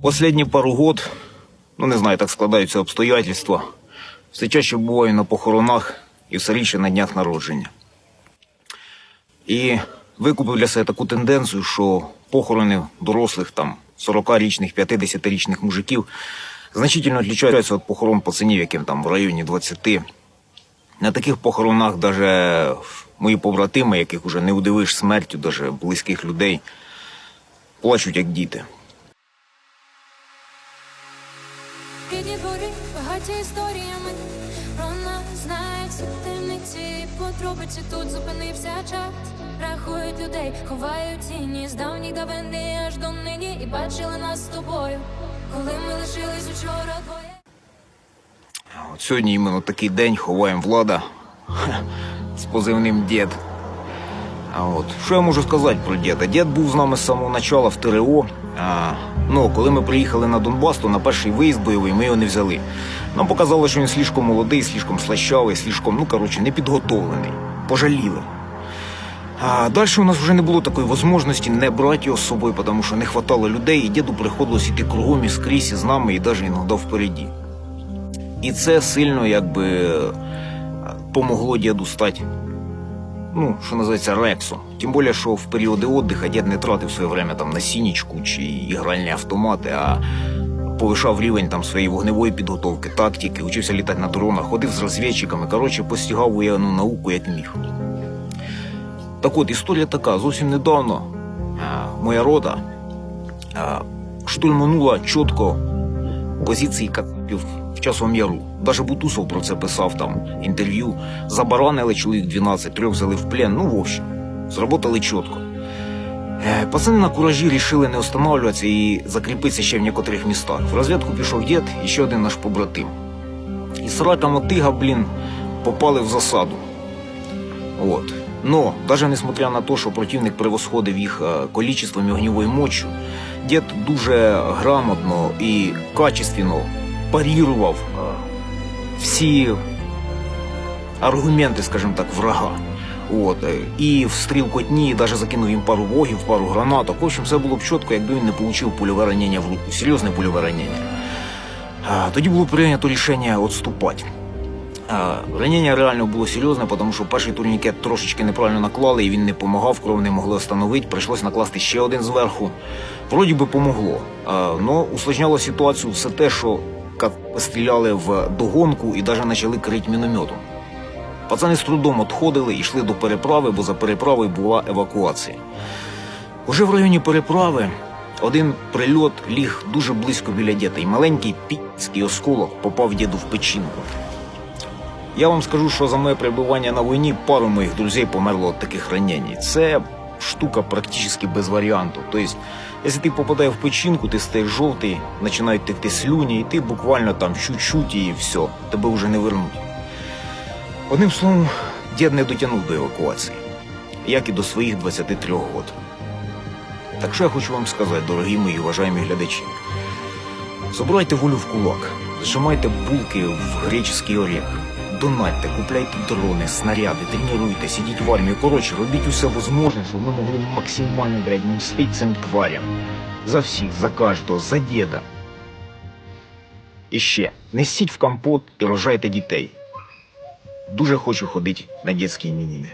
Последні пару год, ну не знаю, так складаються обстоятельства. Все чаще буваю на похоронах і все рідше на днях народження. І викупив для себе таку тенденцію, що похорони дорослих там 40-річних, 50-річних мужиків значительно відрізняються від похорон пацанів, яким там в районі 20. На таких похоронах даже мої побратими, яких уже не удивиш смертю, даже близьких людей, плачуть як діти. Багаті історіями про нас знають всі темниці. Подробиці тут зупинився час. Рахують людей, ховають тіні з давніх давини аж до нині. І бачили нас з тобою, коли ми лишились учора двоє. От сьогодні іменно такий день ховаємо влада з позивним дід. А от що я можу сказати про діда? Дід був з нами з самого начала в ТРО. А, ну, коли ми приїхали на Донбас, то на перший виїзд бойовий ми його не взяли. Нам показало, що він слишком молодий, слишком слащавий, слишком, ну коротше, непідготовлений. Пожаліли. А далі у нас вже не було такої можливості не брати його з собою, тому що не хватало людей, і діду приходилось іти кругом і скрізь із нами, і навіть іноді впереді. І це сильно якби помогло діду стати, ну, що називається, рексом. Тим більше, що в періоди віддиху дід не тратив своє время там на сінічку чи ігральні автомати, а повишав рівень там своєї вогневої підготовки, тактики, учився літати на дронах, ходив з розвідчиками, коротше, постигав воєнну науку як міг. Так от, історія така, зовсім недавно а, моя рода а, штурманула чітко позиції кацапів в часовому яру. Даже Бутусов про це писав там інтерв'ю. Забаранили чоловік 12, трьох взяли в плен. Ну, в общем, зработали чітко. Е, Пацани на куражі рішили не останавливатися і закріпитися ще в некоторих містах. В розвідку пішов дід і ще один наш побратим. І срака мотига, блін, попали в засаду. От. Но, даже несмотря на те, що противник превосходив їх е, количеством і огневою мощю, дід дуже грамотно і качественно парірував е, всі аргументи, скажімо так, врага. От, е, і в стрілкотні навіть закинув їм пару вогів, пару гранаток. В общем, все було б чітко, якби він не отримав польове ранення в руку. Серйозне польове ранення. Тоді було прийнято рішення відступати. Ранення реально було серйозне, тому що перший турнікет трошечки неправильно наклали, і він не допомагав, кров не могли встановити. Прийшлось накласти ще один зверху. Вроді би помогло. Але усложняло ситуацію все те, що стріляли в догонку і навіть почали крити мінометом. Пацани з трудом відходили і йшли до переправи, бо за переправою була евакуація. Уже в районі переправи один прильот ліг дуже близько біля і маленький піцький осколок попав діду в печінку. Я вам скажу, що за моє перебування на війні пару моїх друзів померло від таких ранень. Це штука практично без варіанту. Тобто, якщо ти попадаєш в печінку, ти стаєш жовтий, починають текти слюні, і ти буквально там чуть-чуть і все, тебе вже не вернуть. Одним словом, дід не дотягнув до евакуації, як і до своїх 23 років. Так що я хочу вам сказати, дорогі мої уважаємі глядачі. Собирайте волю в кулак, зжимайте булки в греческий орех, донатьте, купляйте дрони, снаряди, тренуйтесь, ідіть в армію. Коротше, робіть усе можливе, щоб ми могли максимально блядь, мстити цим тварям. За всіх, за кожного, за діда. І ще, несіть в компот і рожайте дітей. Дуже хочу ходити на дитячі іменини.